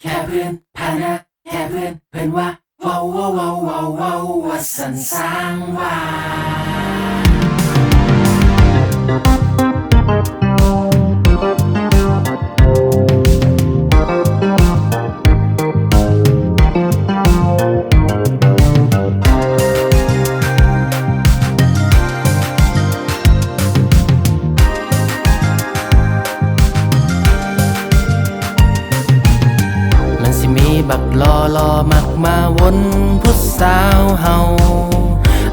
แค่เพื่อนพานะแค่เพื่อนเพื่อนว่าว้าวว้าวว้าวว้าวว้าวว่าสันสร้างว่า ลอลอมักมาวนผู้สาวเฮา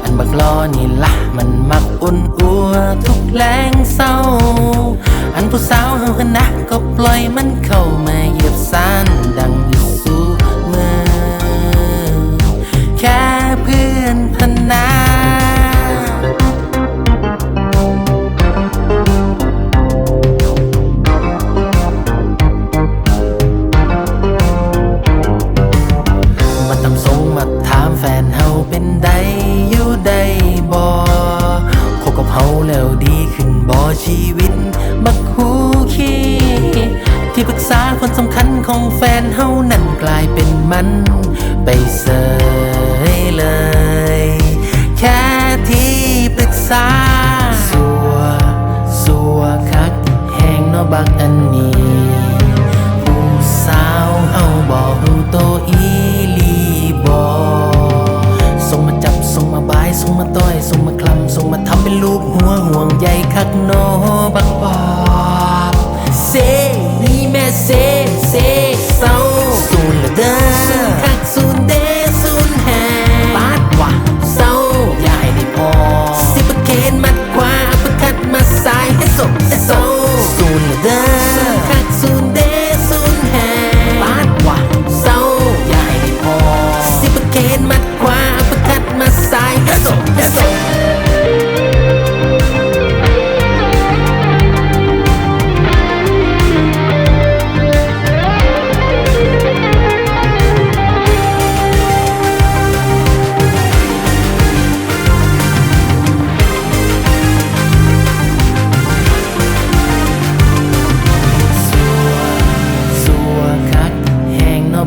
อันบักลอนี่ละมันมักอุ่นอัวทุกแรงเศร้า อันผู้สาวเฮาหนนะก็ปล่อยมันเข้ามาเหยียบซา ชีวิต บักฮูคีที่ปรึกษาคนสำคัญของแฟนเฮานั่นกลายเป็นมัน ไปเสยเลย แค่ที่ปรึกษา สัว สัวคัก แหงนาะบักอันนี้ ผู้สาวเฮาบ่ฮู้โต บังบา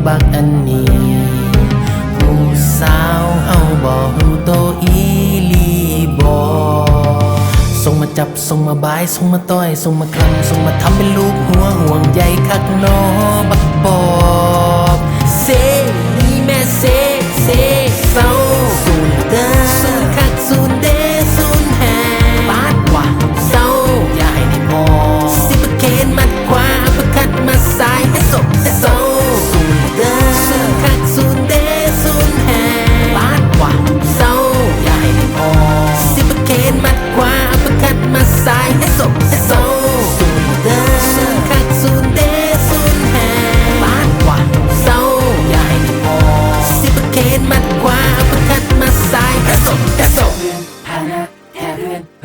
บักอันนี้ผู้สาวเฮาบ่ฮู้โตอีหลีบ่ส่งมาจับส่งมาบายส่งมาต้อยส่งมาคลำส่งมาทำเป็นลูกหัวห่วงใยคักนอบักบอบเซ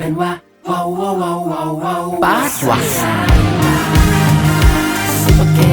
เพื่อนเพื่อนว่าว้าวว้าวว้าวว้าวว้าวปาดว่ะสิบเกตมา